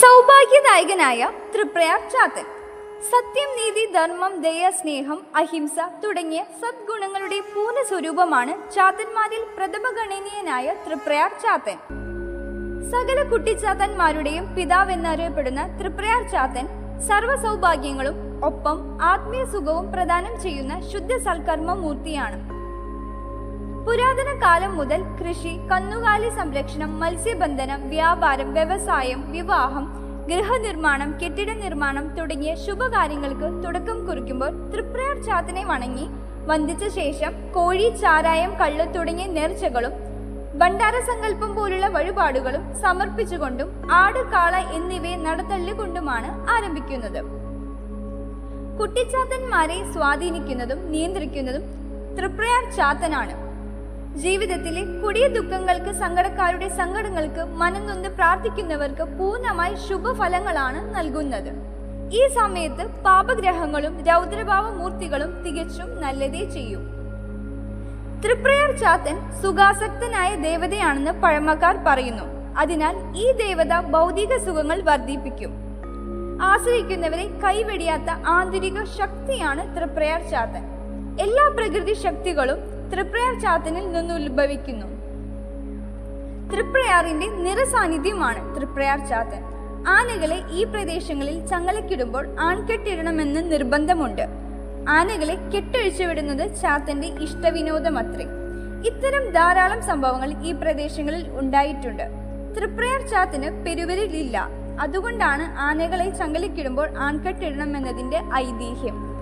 സൗഭാഗ്യദായകനായ തൃപ്രയാർ ചാത്തൻ. സത്യം നീതി ധർമ്മം ദയ സ്നേഹം അഹിംസ തുടങ്ങിയ സദ്ഗുണങ്ങളുടെ പൂർണ സ്വരൂപമാണ് ചാത്തന്മാരിൽ പ്രഥമഗണനീയനായ തൃപ്രയാർ ചാത്തൻ. സകല കുട്ടിച്ചാത്തന്മാരുടെയും പിതാവെന്നറിയപ്പെടുന്ന തൃപ്രയാർ ചാത്തൻ സർവ സൗഭാഗ്യങ്ങളും ഒപ്പം ആത്മീയ സുഖവും പ്രദാനം ചെയ്യുന്ന ശുദ്ധ സൽക്കർമ്മ മൂർത്തിയാണ് പുരാതന കാലം മുതൽ കൃഷി കന്നുകാലി സംരക്ഷണം മത്സ്യബന്ധനം വ്യാപാരം വ്യവസായം വിവാഹം ഗൃഹനിർമ്മാണം കെട്ടിട നിർമ്മാണം തുടങ്ങിയ ശുഭകാര്യങ്ങൾക്ക് തുടക്കം കുറിക്കുമ്പോൾ തൃപ്രയാർ ചാത്തിനെ വണങ്ങി. വന്ദിച്ച ശേഷം കോഴി ചാരായം കള്ള് തുടങ്ങിയ നേർച്ചകളും ഭണ്ഡാര സങ്കല്പം പോലുള്ള വഴിപാടുകളും സമർപ്പിച്ചുകൊണ്ടും ആട് കാള എന്നിവയെ നടത്തള്ളിക്കൊണ്ടുമാണ് ആരംഭിക്കുന്നത്. കുട്ടിച്ചാത്തന്മാരെ സ്വാധീനിക്കുന്നതും നിയന്ത്രിക്കുന്നതും തൃപ്രയാർ ചാത്തനാണ്. ജീവിതത്തിലെ കൊടിയ ദുഃഖങ്ങൾക്ക് സങ്കടക്കാരുടെ സങ്കടങ്ങൾക്ക് മനംനൊന്ന് പ്രാർത്ഥിക്കുന്നവർക്ക് പൂർണമായി ശുഭഫലങ്ങളാണ് നൽകുന്നത്. ഈ സമയത്ത് പാപഗ്രഹങ്ങളും രൗദ്രഭാവ മൂർത്തികളും തികച്ചും നല്ലതേ ചെയ്യും. തൃപ്രയർ ചാത്തൻ സുഖാസക്തനായ ദേവതയാണെന്ന് പഴമക്കാർ പറയുന്നു. അതിനാൽ ഈ ദേവത ഭൗതിക സുഖങ്ങൾ വർദ്ധിപ്പിക്കും. ആശ്രയിക്കുന്നവരെ കൈവെടിയാത്ത ആന്തരിക ശക്തിയാണ് തൃപ്രയർ ചാത്തൻ. എല്ലാ പ്രകൃതി ശക്തികളും തൃപ്രയാർ ചാത്തനിൽ നിന്ന് ഉത്ഭവിക്കുന്നു. തൃപ്രയാറിന്റെ നിറസാന്നിധ്യമാണ് തൃപ്രയാർ ചാത്തൻ ആനകളെ ഈ പ്രദേശങ്ങളിൽ ചങ്ങലക്കിടുമ്പോൾ ആൺകെട്ടിടണമെന്ന് നിർബന്ധമുണ്ട്. ആനകളെ കെട്ടഴിച്ചു വിടുന്നത് ചാത്തന്റെ ഇഷ്ടവിനോദമത്രേ. ഇത്തരം ധാരാളം സംഭവങ്ങൾ ഈ പ്രദേശങ്ങളിൽ ഉണ്ടായിട്ടുണ്ട്. തൃപ്രയാർ ചാത്തിന് പെരുവരിലില്ല. അതുകൊണ്ടാണ് ആനകളെ ചങ്ങലക്കിടുമ്പോൾ ആൺകെട്ടിടണമെന്നതിന്റെ ഐതിഹ്യം.